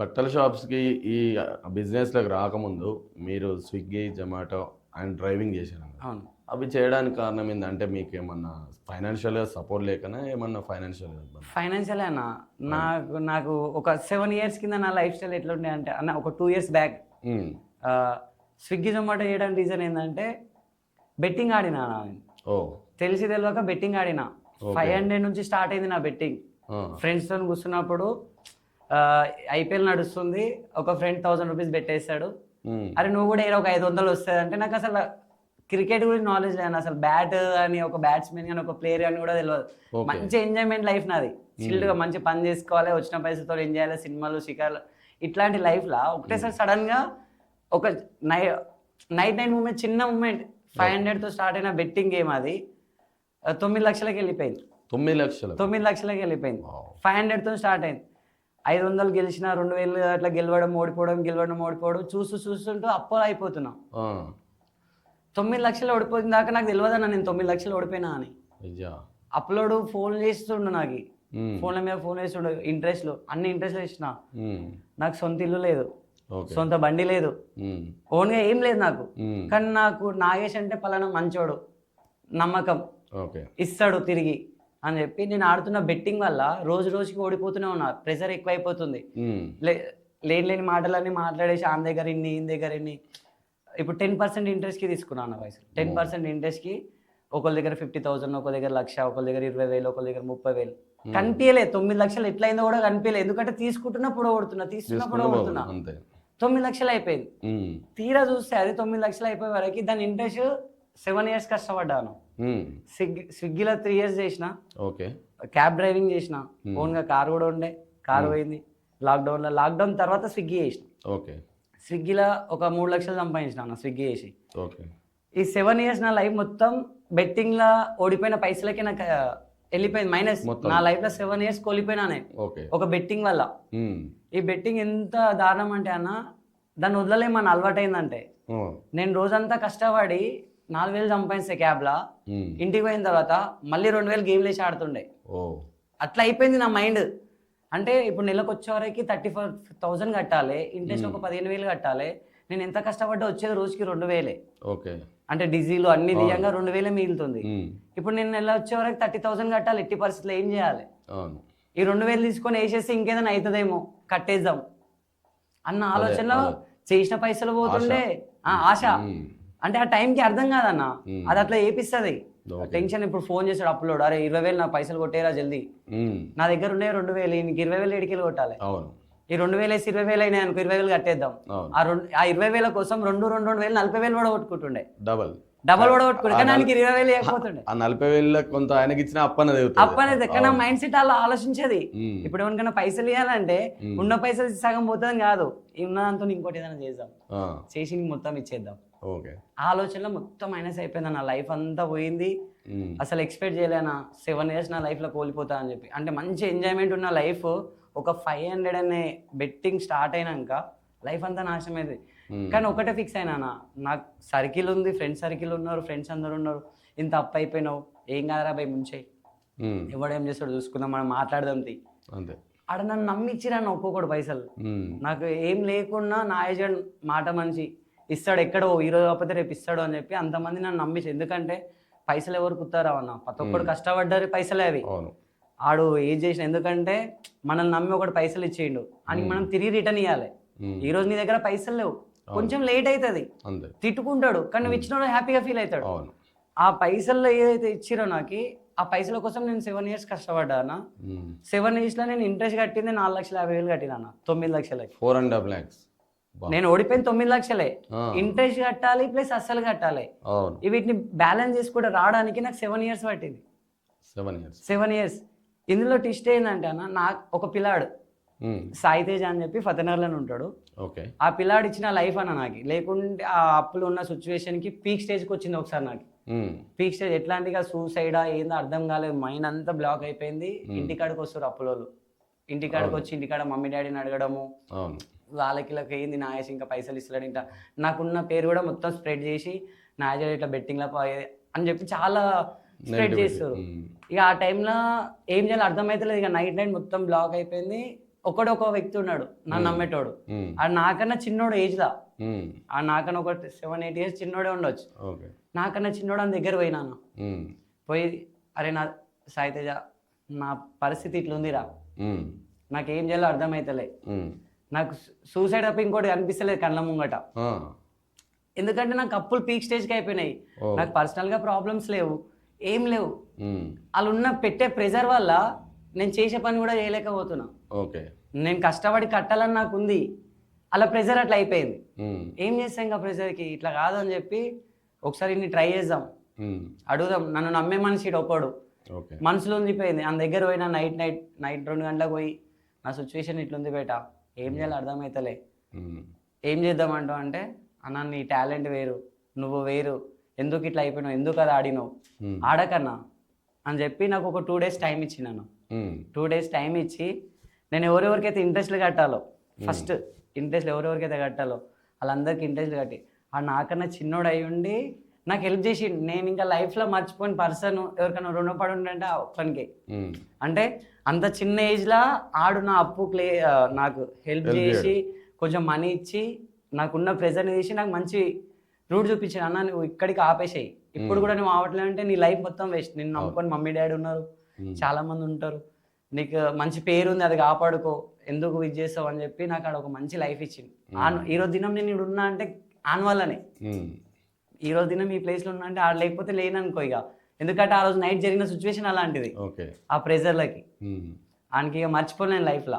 బట్టల షాప్స్కి ఈ బిజినెస్లోకి రాకముందు మీరు స్విగ్గీ జొమాటో అండ్ డ్రైవింగ్ చేశారు అవును. అవి చేయడానికి కారణం ఏంటంటే మీకు ఏమన్నా ఫైనాన్షియల్గా సపోర్ట్ లేకనా ఏమన్నా ఫైనాన్షియల్ ఫైనాన్షియల్ అన్న నాకు నాకు ఒక సెవెన్ ఇయర్స్ కింద నా లైఫ్ స్టైల్ ఎట్లుండే అంటే అన్న ఒక two years back. Swiggy Zomato చేయడానికి రీజన్ ఏంటంటే బెట్టింగ్ ఆడినా ఓ. తెలిసి తెలియక బెట్టింగ్ ఆడినా. ఫైవ్ హండ్రెడ్ నుంచి స్టార్ట్ అయింది నా బెట్టింగ్. ఫ్రెండ్స్తో కూర్చున్నప్పుడు ఐపీఎల్ నడుస్తుంది. ఒక ఫ్రెండ్ థౌసండ్ రూపీస్ పెట్టేశాడు. అరే నువ్వు కూడా ఏదో ఒక ఐదు వందలు వస్తుంది అంటే నాకు అసలు క్రికెట్ గురించి నాలెడ్జ్ లేదు. అసలు బ్యాట్ అని ఒక బ్యాట్స్మెన్ కానీ ఒక ప్లేయర్ అని కూడా తెలియదు. మంచి ఎంజాయ్మెంట్ లైఫ్ నాది. చిల్డ్గా మంచి పని చేసుకోవాలి వచ్చిన పైసలతో ఎంజాయ్ చేయాలి సినిమాలు షికార్లు. ఇట్లాంటి లైఫ్లో ఒకటేసారి సడన్గా ఒక నై నైట్ నైట్ మూమెంట్ చిన్న మూమెంట్ ఫైవ్ హండ్రెడ్తో స్టార్ట్ అయిన బెట్టింగ్ గేమ్ అది. తొమ్మిది లక్షలకి వెళ్ళిపోయింది. తొమ్మిది లక్షలు. తొమ్మిది లక్షలకి వెళ్ళిపోయింది. ఫైవ్ హండ్రెడ్తో స్టార్ట్ అయింది. ఐదు వందలు గెలిచిన రెండు వేలు అట్లా గెలవడం ఓడిపోవడం గెలవడం ఓడిపోవడం చూస్తూ చూస్తుంటూ అప్పులు అయిపోతున్నాం. తొమ్మిది లక్షలు ఓడిపోయిన దాకా నాకు తెలియదన్న నేను తొమ్మిది లక్షలు ఓడిపోయినా అని. అప్లోడ్ ఫోన్ చేస్తుండు నాకు. ఫోన్ల మీద ఫోన్ చేస్తుండు ఇంట్రెస్ట్లు అన్ని ఇంట్రెస్ట్లు ఇచ్చిన. నాకు సొంత ఇల్లు లేదు. సొంత బండి లేదు. ఓన్గా ఏం లేదు నాకు. కానీ నాకు నాగేష్ అంటే పలానా మంచోడు. నమ్మకం. ఇస్తాడు తిరిగి. అని చెప్పి నేను ఆడుతున్న బెట్టింగ్ వల్ల రోజు రోజుకి ఓడిపోతూనే ఉన్నా. ప్రెషర్ ఎక్కువైపోతుంది. లేని లేని మాటలన్నీ మాట్లాడేసి ఆన్ దగ్గర ఇన్ని ఈయన దగ్గర ఇన్ని. ఇప్పుడు టెన్ పర్సెంట్ ఇంట్రెస్ట్కి తీసుకున్నాను పైసలు టెన్ పర్సెంట్ ఇంట్రెస్ట్కి ఒకరి దగ్గర ఫిఫ్టీ థౌసండ్ ఒక దగ్గర లక్ష ఒకరి దగ్గర ఇరవై వేలు ఒకరి దగ్గర ముప్పై వేలు. కనిపించలే తొమ్మిది లక్షలు ఎట్లయిందో కూడా కనిపించలేదు ఎందుకంటే తీసుకుంటున్నా పొడగొడుతున్నా తీసుకున్నా పొడగొడుతున్నా. తొమ్మిది లక్షలు అయిపోయింది. తీరా చూస్తే అది తొమ్మిది లక్షలు అయిపోయే వరకు దాని ఇంట్రెస్ట్ సెవెన్ ఇయర్స్ కష్టపడ్డాను. స్విగ్గీ స్విగ్గీలో త్రీ ఇయర్స్ చేసిన ఓకే. క్యాబ్ డ్రైవింగ్ చేసిన ఓన్గా కార్ కూడా ఉండే కార్ పోయింది లాక్డౌన్లో లాక్డౌన్ తర్వాత స్విగ్గీ చేసిన. ఓకే. స్విగ్గీలో ఒక మూడు లక్షలు సంపాదించిన అన్న స్విగ్గీ చేసి. ఓకే. ఈ సెవెన్ ఇయర్స్ నా లైఫ్ మొత్తం బెట్టింగ్లో ఓడిపోయిన పైసలకి నాకు వెళ్ళిపోయింది మైనస్. నా లైఫ్లో సెవెన్ ఇయర్స్ కోల్పోయినా నేను. ఓకే. ఒక బెట్టింగ్ వల్ల. ఈ బెట్టింగ్ ఎంత దారుణం అంటే అన్న దాన్ని వదలలేమని అలవాటైందంటే ఓ. నేను రోజంతా కష్టపడి నాలుగు వేలు సంపాదిస్తే క్యాబ్లా. ఇంటికి పోయిన తర్వాత మళ్ళీ రెండు వేలు గేమ్ లేచి ఆడుతుండే. అట్లా అయిపోయింది నా మైండ్. అంటే ఇప్పుడు నెలకు వచ్చే వరకు థర్టీ ఫోర్ థౌసండ్ కట్టాలి ఇంట్రెస్ట్ ఒక పదిహేను వేలు కట్టాలి. నేను ఎంత కష్టపడ్డా వచ్చేది రోజుకి రెండు వేలే. ఓకే. అంటే డీజిల్ అన్ని దియంగా రెండు వేలే మిగులుతుంది. ఇప్పుడు నేను నెల వచ్చే వరకు థర్టీ థౌసండ్ కట్టాలి ఎట్టి పరిస్థితుల్లో ఏం చేయాలి? ఈ రెండు వేలు తీసుకొని వేసేసి ఇంకేదైనా అవుతుందేమో కట్టేద్దాం. అన్న ఆలోచనలో. చేసిన పైసలు పోతుండే. ఆశ. అంటే ఆ టైంకి అర్థం కాదన్న. అది అట్లా ఏపిస్తుంది. టెన్షన్ ఇప్పుడు ఫోన్ చేసాడు అప్లోడ్ అరే ఇరవై వేలు నా పైసలు కొట్టేరా జల్దీ. నా దగ్గర ఉన్నాయి రెండు వేలు నీకు ఇరవై వేలు ఏడికెళ్ళి కొట్టాలి. ఈ రెండు వేలు వేసి ఇరవై వేలు అయినాయి అనుకో ఇరవై వేలు కట్టేద్దాం. ఆ రెండు ఆ ఇరవై వేల కోసం రెండు రెండు రెండు వేలు నలభై వేలు కూడా కొట్టుకుంటుండే. డబల్. డబల్ కూడా కొట్టుకుంటే కానీ ఆయనకి ఇరవై వేలు ఆ నలభై వేల కొంత ఆయనకి ఇచ్చిన అప్పన దేవుతుంది అప్పనేది కానీ మైండ్ సెట్ అలా ఆలోచించేది. ఇప్పుడు ఎవరికైనా పైసలు ఇవ్వాలంటే ఉన్న పైసలు సగం పోతుంది కాదు. ఉన్నదంతా ఇంకోటి ఏదైనా చేద్దాం. చేసి ఇంక మొత్తం ఇచ్చేద్దాం. ఓకే. ఆలోచనలో మొత్తం మైనస్ అయిపోయింది నా లైఫ్ అంతా పోయింది. అసలు ఎక్స్పెక్ట్ చేయలేనా సెవెన్ ఇయర్స్ నా లైఫ్లో కోల్పోతా అని చెప్పి. అంటే మంచి ఎంజాయ్మెంట్ ఉన్న లైఫ్ ఒక ఫైవ్ హండ్రెడ్ అనే బెట్టింగ్ స్టార్ట్ అయినాక లైఫ్ అంతా మ్మ్. కానీ ఒకటే ఫిక్స్ అయినా నాకు సర్కిల్ ఉంది ఫ్రెండ్స్ సర్కిల్ ఉన్నారు ఫ్రెండ్స్ అందరు ఉన్నారు. ఇంత అప్ అయిపోయినావు. ఏం కాదరా భయ్ ముంచేయి. ఎవడేం చేస్తాడు చూసుకుందాం మనం మాట్లాడదాం తీ. అంతే. ఆడ నన్ను నమ్మిచ్చిరాను ఒక్కొక్కడు పైసలు. నాకు ఏం లేకున్నా నా ఏజెంట్ మాట మనిషి. ఇస్తాడు ఎక్కడో ఈరోజు కాకపోతే రేపు ఇస్తాడు అని చెప్పి అంతమంది నన్ను నమ్మించి ఎందుకంటే పైసలు ఎవరు కుత్తారా అన్న? ప్రతి ఒక్కడు కష్టపడ్డారు పైసలే అవి. ఆడు ఏం చేసిన ఎందుకంటే మనల్ని నమ్మి ఒకటి పైసలు ఇచ్చేయండు. అని మనం తిరిగి రిటర్న్ ఇవ్వాలి. ఈ రోజు నీ దగ్గర పైసలు లేవు. కొంచెం లేట్ అవుతుంది తిట్టుకుంటాడు. కానీ నువ్వు ఇచ్చిన హ్యాపీగా ఫీల్ అవుతాడు. ఆ పైసల్లో ఏదైతే ఇచ్చిరో నాకు ఆ పైసల కోసం నేను సెవెన్ ఇయర్స్ కష్టపడ్డానా. సెవెన్ ఇయర్స్లో నేను ఇంట్రెస్ట్ కట్టింది నాలుగు లక్షల యాభై వేలు కట్టినా తొమ్మిది లక్షలకి. ఫోర్ అండ్ హాఫ్ ల్యాక్స్ బా. నేను ఓడిపోయిన తొమ్మిది లక్షలే. ఇంట్రెస్ట్ కట్టాలి ప్లస్ అస్సలు కట్టాలి. వీటిని బ్యాలెన్స్ చేసుకుంటూ రావడానికి నాకు సెవెన్ ఇయర్స్ పట్టింది. Seven years. Seven years. ఇందులో టిస్ట్ ఏంటంటే అన్న నాకు ఒక పిల్లాడు. సాయి తేజ అని చెప్పి ఫతనగర్లోనే ఉంటాడు. ఓకే. ఆ పిల్లాడు ఇచ్చిన లైఫ్ అన్న నాకు. లేకుంటే ఆ అప్పులు ఉన్న సిచ్యువేషన్కి పీక్ స్టేజ్కి వచ్చింది ఒకసారి నాకు. పీక్ స్టేజ్ ఎట్లాంటిగా సూసైడా ఏందో అర్థం కాలేదు. మైండ్ అంతా బ్లాక్ అయిపోయింది. ఇంటికాడికి వస్తారు అప్పులోళ్ళు. ఇంటికాడికి వచ్చి ఇంటికాడ మమ్మీ డాడీని అడగడము. వాళ్ళకి ఇలా ఏంది నాయస్ ఇంకా పైసలు ఇస్తలేడు ఇంకా. నాకున్న పేరు కూడా మొత్తం స్ప్రెడ్ చేసి నాయజర్ ఇట్లా బెట్టింగ్లో అని చెప్పి చాలా స్ప్రెడ్. చేస్తారు. ఇక ఆ టైంలో ఏం చేయాలో అర్థమవుతలేదు ఇక నైట్ నైట్ మొత్తం బ్లాక్ అయిపోయింది. ఒకడు ఒక వ్యక్తి ఉన్నాడు నన్ను నమ్మేటోడు. ఆ నాకన్నా చిన్నోడు ఏజ్లా. ఉమ్, ఆ నాకన్నా ఒక సెవెన్ ఎయిట్ ఇయర్స్ చిన్నోడే ఉండొచ్చు. నాకన్నా చిన్నోడు అని దగ్గర పోయినాను పోయి అరే నా సాయితేజ నా పరిస్థితి ఇట్లుందిరా. నాకేం చేయాలో అర్థమైతలే. ఉమ్, నాకు సూసైడ్ తప్ప ఇంకోటి అనిపిస్తలేదు కళ్ళ ముంగట. ఎందుకంటే నాకు అప్పులు పీక్ స్టేజ్కి అయిపోయినాయి. ఓ. నాకు పర్సనల్గా ప్రాబ్లమ్స్ లేవు. ఏం లేవు. వాళ్ళు ఉన్న పెట్టే ప్రెజర్ వల్ల నేను చేసే పని కూడా చేయలేకపోతున్నా. ఓకే. నేను కష్టపడి కట్టాలని నాకు ఉంది. అలా ప్రెజర్ అట్లా అయిపోయింది. ఏం చేస్తాం ఇంకా ప్రెజర్కి ఇట్లా కాదని చెప్పి ఒకసారి ఇన్ని ట్రై చేద్దాం. అడుగుదాం. నన్ను నమ్మే మనిషి ఓకే. మనసులో ఉండిపోయింది. ఆయన దగ్గర పోయినా నైట్ నైట్ నైట్ రెండు గంటలకు పోయి నా సిచ్యువేషన్ ఇట్లుంది బేట. ఏం చేయాలో అర్థమవుతలే ఉమ్, ఏం చేద్దామంటావు అంటే అన్న నీ టాలెంట్ వేరు నువ్వు వేరు ఎందుకు ఇట్లా అయిపోయినావు ఎందుకు అది ఆడినావు? ఉమ్, ఆడకన్నా. అని చెప్పి నాకు ఒక టూ డేస్ టైం ఇచ్చినాను టూ డేస్ టైం ఇచ్చి నేను ఎవరెవరికైతే ఇంట్రెస్ట్లు కట్టాలో ఫస్ట్ ఇంట్రెస్ట్ ఎవరెవరికైతే కట్టాలో వాళ్ళందరికీ ఇంట్రెస్ట్ కట్టి ఆ నాకన్నా చిన్నోడు అయి ఉండి నాకు హెల్ప్ చేసి నేను ఇంకా లైఫ్లో మర్చిపోయిన పర్సన్ ఎవరికైనా రుణపడి ఉండంటే ఆ ఒక్కనికి. అంటే అంత చిన్న ఏజ్లో ఆడు నా అప్పు క్లే నాకు హెల్ప్ చేసి కొంచెం మనీ ఇచ్చి నాకున్న ప్రెజర్ని తీసి నాకు మంచి రూట్ చూపించాను అన్న నువ్వు ఇక్కడికి ఆపేసాయి. ఇప్పుడు కూడా నువ్వు ఆవట్లేదు అంటే నీ లైఫ్ మొత్తం వేస్ట్ నిన్ను నమ్ముకొని మమ్మీ డాడీ ఉన్నారు. చాలా మంది ఉంటారు. నీకు మంచి పేరు ఉంది అది కాపాడుకో. ఎందుకు ఇది చేస్తావు అని చెప్పి నాకు ఆడ ఒక మంచి లైఫ్ ఇచ్చింది ఆన్ ఈ రోజు దినం నేను ఉన్నా అంటే ఆన్ వల్లనే ఈ రోజు దినం ఈ ప్లేస్లో ఉన్నా అంటే ఆడ లేకపోతే లేననుకో ఇక. ఎందుకంటే ఆ రోజు నైట్ జరిగిన సిచ్యువేషన్ అలాంటిది. ఆ ప్రెజర్లకి ఆయనకి ఇక మర్చిపోలేను లైఫ్లో